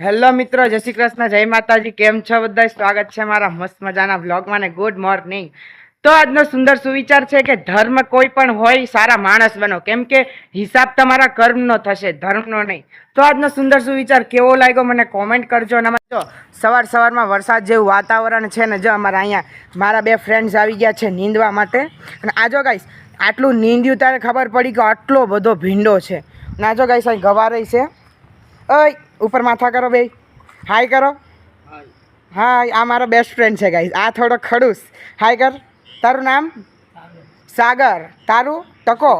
Hello મિત્રો, જય શ્રી કૃષ્ણ, જય માતાજી, કેમ છો બધા સ્વાગત છે મારા મસ્ત મજાના વ્લોગમાં ને ગુડ મોર્નિંગ. તો આજનો સુંદર સુવિચાર છે કે ધર્મ કોઈ પણ હોય, સારા માણસ બનો. કેમ કે હિસાબ તમારા કર્મનો થશે, ધર્મનો નહીં. તો આજનો સુંદર સુવિચાર કેવો લાગ્યો મને કોમેન્ટ કરજો અને જો સવાર સવારમાં વરસાદ જેવું વાતાવરણ છે ને જો અમારા અહીંયા મારા બે ફ્રેન્ડ્સ આવી ગયા છે નીંદવા માટે. અને આજો ગાઈસ આટલું નીંદ્યું ત્યારે ખબર પડી કે આટલો બધો ભીંડો છે. અને આજો ગાઈસ અહીં ગવારઈ છે. ઓય ઉપર માથા કરો બે હાય કરો. હા આ મારો બેસ્ટ ફ્રેન્ડ છે ગાઈઝ આ થોડો ખડૂસ. હાય કર. તારું નામ? સાગર. તારું? ટકો.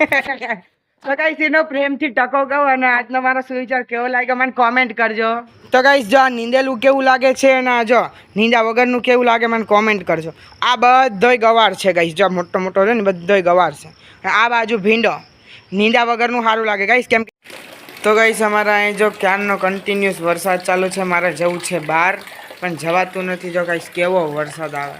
તો ગાઈઝ એનો પ્રેમથી ટકો કહો અને આજનો મારો સુવિચાર કેવો લાગ્યો મને કોમેન્ટ કરજો. તો ગાઈઝ જો આ નીંદેલું કેવું લાગે છે અને આ જો નીંદા વગરનું કેવું લાગે મને કોમેન્ટ કરજો. આ બધોય ગવાર છે ગાઈઝ જો મોટો મોટો છે ને બધોય ગવાર છે. આ બાજુ ભીંડો. નીંદા વગરનું સારું લાગે. ગાઈઝ કેમ કે તો ગાઈશ અમારા અહીં જો ક્યારનો કન્ટિન્યુઅસ વરસાદ ચાલુ છે, મારે જવું છે બહાર, પણ જવાતું નથી. જો ગાઈસ કેવો વરસાદ આવે.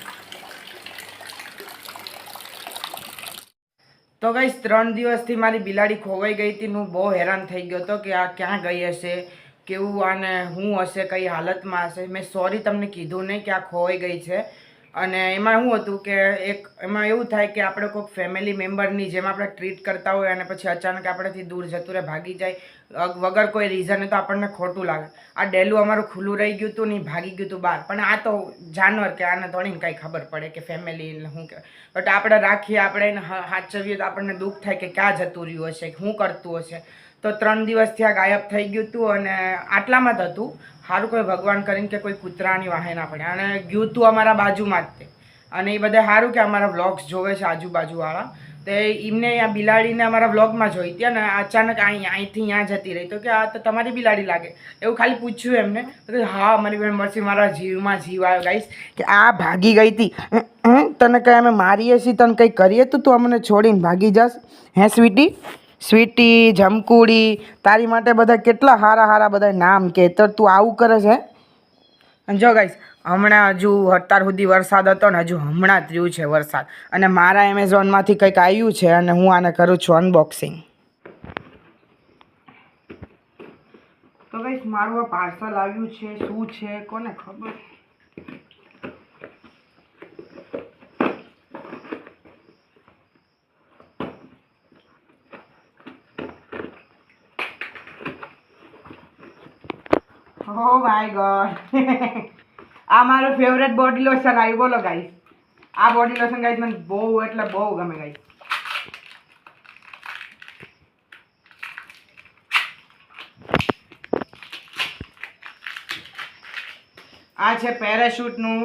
તો ગાઈસ ત્રણ દિવસથી મારી બિલાડી ખોવાઈ ગઈ હતી, હું બહુ હેરાન થઈ ગયો હતો કે આ ક્યાં ગઈ હશે, કેવું આને શું હશે, કઈ હાલતમાં હશે. મેં સોરી તમને કીધું નહીં કે આ ખોવાઈ ગઈ છે અને એમાં શું હતું કે એક, એમાં એવું થાય કે આપણે કોઈક ફેમિલી મેમ્બરની જેમ આપણે ટ્રીટ કરતા હોય અને પછી અચાનક આપણેથી દૂર જતું રહે, ભાગી જાય વગર કોઈ રીઝને તો આપણને ખોટું લાગે. આ ડેલું અમારું ખુલ્લું રહી ગયું હતું નહીં ભાગી ગયું હતું બહાર. પણ આ તો જાનવર કે આને થોડીને કાંઈ ખબર પડે કે ફેમિલી શું કે. બટ આપણે રાખીએ, આપણે એને હાચવીએ તો આપણને દુઃખ થાય કે ક્યાં જતું રહ્યું હશે શું કરતું હશે. તો ત્રણ દિવસથી આ ગાયબ થઈ ગયું હતું અને આટલામાં જ હતું. સારું કોઈ ભગવાન કરીને કે કોઈ કૂતરાની વાહે ના પડે. અને ગયું હતું અમારા બાજુમાં જ તે. અને એ બધા સારું કે અમારા વ્લોગ્સ જોવે છે આજુબાજુવાળા. તો એમને આ બિલાડીને અમારા વ્લોગમાં જોઈ હતી અને અચાનક અહીં અહીંથી અહીંયા જતી રહી. તો કે આ તો તમારી બિલાડી લાગે. એવું ખાલી પૂછ્યું એમને. તો હા, અમારી બેન મરસી મારા જીવમાં જીવ આવ્યો. ગાઈશ કે આ ભાગી ગઈ હતી. તને કંઈ અમે મારીએ છીએ, તને કંઈ કરીએ તો તું અમને છોડીને ભાગી જાશ. હે, સ્વીટી? સ્વીટી જમકુડી તારી માટે બધા કેટલા સારા સારા બધા નામ કે તો તું આવું કરે છે? અને જો ગાઈશ હમણાં હજુ અત્યાર સુધી વરસાદ હતો ને હજુ હમણાં જ રહ્યું છે વરસાદ. અને મારા એમેઝોનમાંથી કંઈક આવ્યું છે અને હું આને કરું છું અનબોક્સિંગ તો ગાઈશ મારું આ પાર્સલ આવ્યું છે શું છે કોને ખબર? Oh my god. આ મારું ફેવરેટ બોડી લોશન આવી, બોલો ગાઈસ આ બોડી લોશન ગાઈસ મને બહુ એટલે બહુ ગમે ગાઈસ આ છે પેરાશૂટનું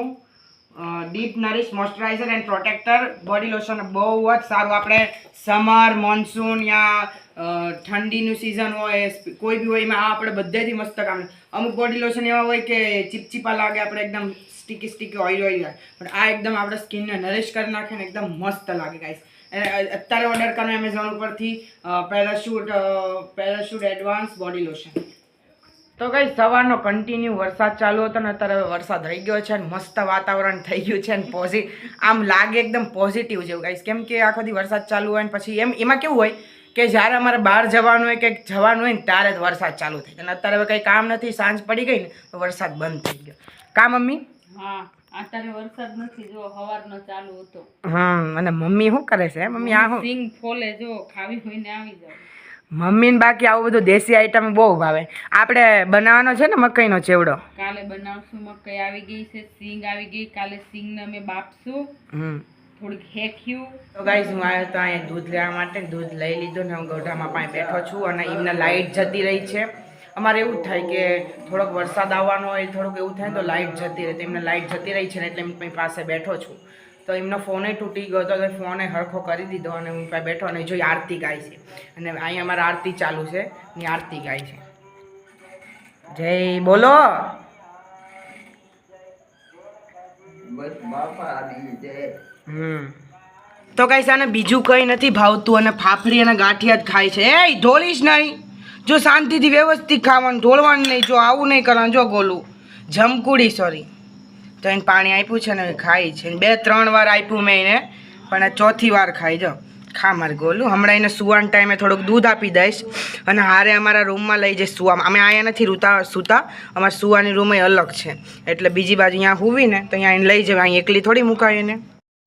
deep nourish moisturiser and protector body lotion બહુ જ સારું. આપણે સમર મોન્સૂન યા ઠંડીનું સિઝન હોય કોઈ બી હોય, એમાં આપણે બધેથી મસ્ત કામ અમુક બોડી લોશન એવા હોય કે ચીપચીપા લાગે, આપણે એકદમ સ્ટીકી સ્ટીકી ઓઇલ ઓઇલ લાગે. પણ આ એકદમ આપણે સ્કિનને નરેશ કરી નાખે ને એકદમ મસ્ત લાગે ગાઈસ અત્યારે ઓર્ડર કરવાનું એમેઝોન ઉપરથી Parachute Parachute advance body lotion તો કઈ સવારનો કન્ટિન્યુ વરસાદ ચાલુ હતો ને, અત્યારે વરસાદ રહી ગયો છે ને, મસ્ત વાતાવરણ થઈ ગયું છે ને પોઝિ આમ લાગે એકદમ પોઝિટિવ જેવું ગાઈશ કેમ કે આખો દી વરસાદ ચાલુ હોય ને, પછી એમ, એમાં કેવું હોય કે જ્યારે અમારે બહાર જવાનું હોય કે જવાનું હોય ને ત્યારે જ વરસાદ ચાલુ થાય અને અત્યારે હવે કંઈ કામ નથી સાંજ પડી ગઈ ને તો વરસાદ બંધ થઈ ગયો. કા મમ્મી? હા અત્યારે વરસાદ નથી જો હવારનો ચાલુ હતો. હા અને મમ્મી શું કરે છે? મમ્મી આ હું સિંગ ફોલે જો ખાવી હોય ને આવી જાવ મમ્મીને બાકી આવું બધું દેશી આઈટમ બહુ ભાવે. આપણે બનાવવાનો છે ને મકાઈનો ચેવડો? કાલે બનાવશું મકાઈ આવી ગઈ છે સિંગ આવી ગઈ કાલે સિંગને અમે બાપશું હમ. થોડીક હેખ્યું તો ગાઈઝ, હું આવ્યો તો અહીંયા દૂધ લેવા માટે, દૂધ લઈ લીધું ને હું ગોઢામાં પાસે બેઠો છું અને એમને લાઇટ જતી રહી છે. અમારે એવું થાય કે થોડોક વરસાદ આવવાનો હોય, થોડુંક એવું થાય તો લાઇટ જતી રહે, તો એમને લાઇટ જતી રહી છે ને એટલે એમની પાસે બેઠો છું. તો એમનો ફોને તૂટી ગયો તો ફોને હરખો કરી દીધો અને હું પાસે બેઠો અને જોઈ આરતી ગાય છે. અને અહીંયા અમારે આરતી ચાલુ છે ને આરતી ગાય છે. જય, બોલો. તો કઈ સાને બીજું કંઈ નથી ભાવતું અને ફાફડી અને ગાંઠિયા જ ખાય છે. એ ઢોળીશ નહીં. જો શાંતિથી વ્યવસ્થિત ખાવાનું ઢોળવાનું નહીં. જો આવું નહીં કરવાનું, જો ગોલું. જમકુડી સોરી તો એને પાણી આપ્યું છે ને ખાય છે. બે, ત્રણ વાર આપ્યું મેં એને, પણ ચોથી વાર ખાઈ, જો. ખા મારે ગોલું હમણાં એને સુવાન ટાઈમે થોડુંક દૂધ આપી દઈશ. અને હારે અમારા રૂમમાં લઈ જઈશ સુવા. અમે અહીંયા નથી રૂતા, સૂતા. અમારા સુવાની રૂમ અલગ છે. એટલે બીજી બાજુ અહીંયા હુવીને તો અહીંયા એને લઈ જવા અહીં એકલી થોડી મુકાય એને.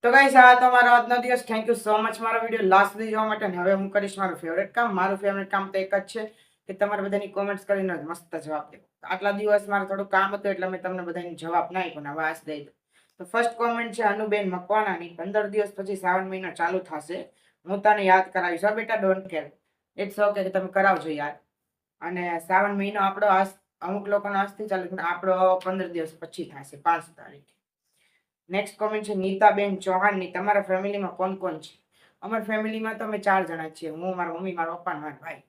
તો ગાઈસ આ તો મારો આજનો દિવસ. થેન્ક યુ સો મચ મારો વીડિયો લાસ્ટ સુધી જોવા માટે. હવે હું કરીશ મારું ફેવરેટ કામ. મારું ફેવરેટ કામ તો એક જ છે કે તમારે બધાની કોમેન્ટ્સ કરીને મસ્ત જવાબ દેવો. આટલા દિવસ મારે થોડું કામ હતું એટલે મેં તમને બધાની જવાબ ના આપ્યો ને આજ દઈ દઉં. તો ફર્સ્ટ કોમેન્ટ છે અનુબેન મકવાણાની. પંદર દિવસ પછી શ્રાવણ મહિનો ચાલુ થશે. હું તને યાદ કરાવીશ બેટા ડોન્ટ કેર ઇટ્સ ઓકે કે તમે કરાવજો યાદ. અને શ્રાવણ મહિનો આપણો અમુક લોકોનો આજથી ચાલુ પણ આપણો પંદર દિવસ પછી થશે, પાંચ તારીખે. નેક્સ્ટ કોમેન્ટ છે, નીતાબેન ચૌહાણની, તમારા ફેમિલીમાં કોણ કોણ છે? અમારા ફેમિલીમાં તો અમે ચાર જણા છીએ, હું, મારા મમ્મી, મારા પપ્પા મારા ભાઈ.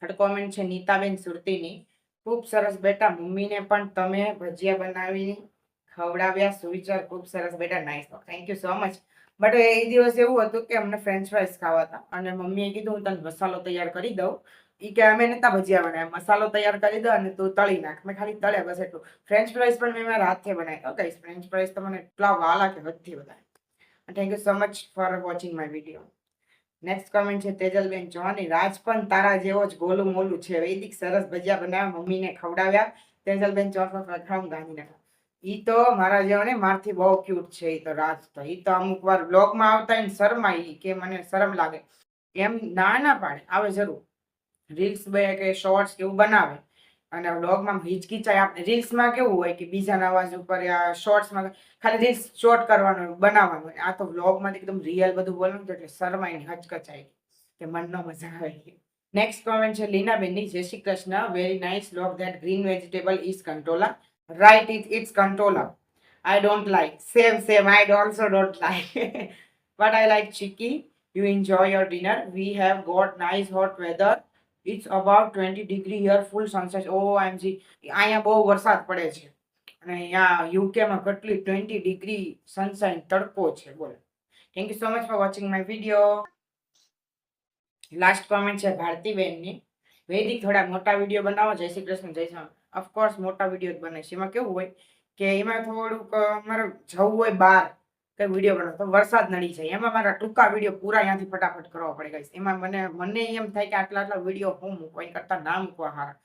થર્ડ કોમેન્ટ છે, નીતાબેન સુરતીની, ખૂબ સરસ બેટા, મમ્મીને પણ તમે ભજીયા બનાવી ખવડાવ્યા, સુવિચાર ખૂબ સરસ બેટા nice thank you so much but એ દિવસ એવું હતું કે અમને ફ્રેન્ચ ફ્રાઈસ ખાવા હતા. અને મમ્મીએ કીધું, હું તને મસાલો તૈયાર કરી દઉં. ઈ કે, અમે નતા ભજીયા બનાવ્યા. મસાલો તૈયાર કરી દો અને તું તળી નાખ. મેં ખાલી તળ્યા, બસ એટલું. ફ્રેન્ચ ફ્રાઈસ પણ મેં મારા હાથે બનાવ્યા. ગાઈસ ફ્રેન્ચ ફ્રાઈસ તો મને એટલા વાલા કે હદથી બધા thank you so much for watching my video next comment છે, તેજલબેન જોવાની રાજ પણ તારા જેવો જ ગોલું મોલું છે. વૈદિક સરસ ભજીયા બનાવ્યા, મમ્મીને ખવડાવ્યા. તેજલબેન ચૌહાણ ફરખામ ગાંધીનગર. ઈ તો મારા જેવો ને મારથી બહુ ક્યુટ છે, ઈ તો રાજ તો. ઈ તો અમુક વાર બ્લોગમાં આવતા હોય ને શરમા ઈ, કે મને શરમ લાગે. એમ ના ના પાડે. આવે જરૂર. રીલ્સ બે કે શોર્ટ્સ એવું બનાવે. અને બ્લોગમાં હિચકિચાય આપણે. રીલ્સમાં કેવું હોય કે બીજાના અવાજ ઉપર યા શોર્ટ્સમાં ખાલી રીલ્સ શોર્ટ કરવાનું, બનાવવાનું આ તો બ્લોગમાં એકદમ રિયલ બધું બોલવાનું એટલે શરમાઈને હચકચાય. કે મનનો મજા આવે. નેક્સ્ટ કોમેન્ટ છે, લીનાબેનની. જય Shri Krishna. Very nice blog that green vegetable is controller right it its controller I don't like. Same, same. I also don't like. but I like chicky. You enjoy your dinner. We have got nice hot weather. It's about 20 degree here, full sunset. OMG. અહીંયા બહુ વરસાદ પડે છે અને અહીંયા યુકેમાં કેટલી twenty degree sunshine તડકો છે બોલો thank you so much for watching my video last comment છે ભારતીબેનની વૈદિક થોડા મોટા વીડિયો બનાવો જય શ્રી કૃષ્ણ જય શ્રી ઓફકોર્સ મોટા વીડિયો જ બને છે. એમાં કેવું હોય કે એમાં થોડુંક મારે જવું હોય બહાર કઈ વીડિયો બનાવો તો વરસાદ નડી જાય. એમાં મારા ટૂંકા વીડિયો પૂરા અહીંયાથી ફટાફટ કરવા પડે, guys. એમાં મને મને એમ થાય કે આટલા આટલા વીડિયો હું મૂકવા? એના કરતા ના મૂકવા હારા.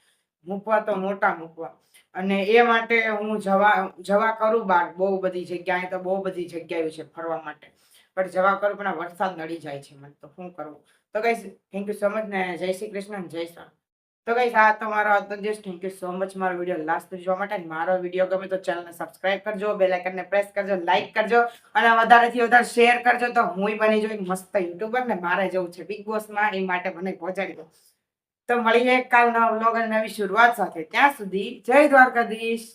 મૂકવા તો મોટા મૂકવા. અને એ માટે હું જવા જવા કરું બહાર. બહુ બધી જગ્યાએ તો બહુ બધી જગ્યાએ છે ફરવા માટે. પણ જવા કરું પણ આ વરસાદ નડી જાય છે મને, તો શું કરવું? તો કઈ થેન્ક યુ સો મચ ને. જય શ્રી કૃષ્ણ જય શ્રી તો કઈ આ તમારો મારો આજનો થેન્ક યુ સો મચ મારો વીડિયો લાસ્ટ સુધી જોવા માટે. મારો વીડિયો ગમે તો ચેનલને સબસ્ક્રાઇબ કરજો બેલ આઇકનને પ્રેસ કરજો લાઇક કરજો, અને વધારેથી વધારે શેર કરજો. તો હુંય બની જાઉં એક મસ્ત યુટ્યુબર ને મારે જવું છે બિગ બોસમાં એ માટે મને પહોંચાડી દો. તો મળીએ કાલ નવા વ્લોગ અને નવી શરૂઆત સાથે. ત્યાં સુધી જય દ્વારકાધીશ.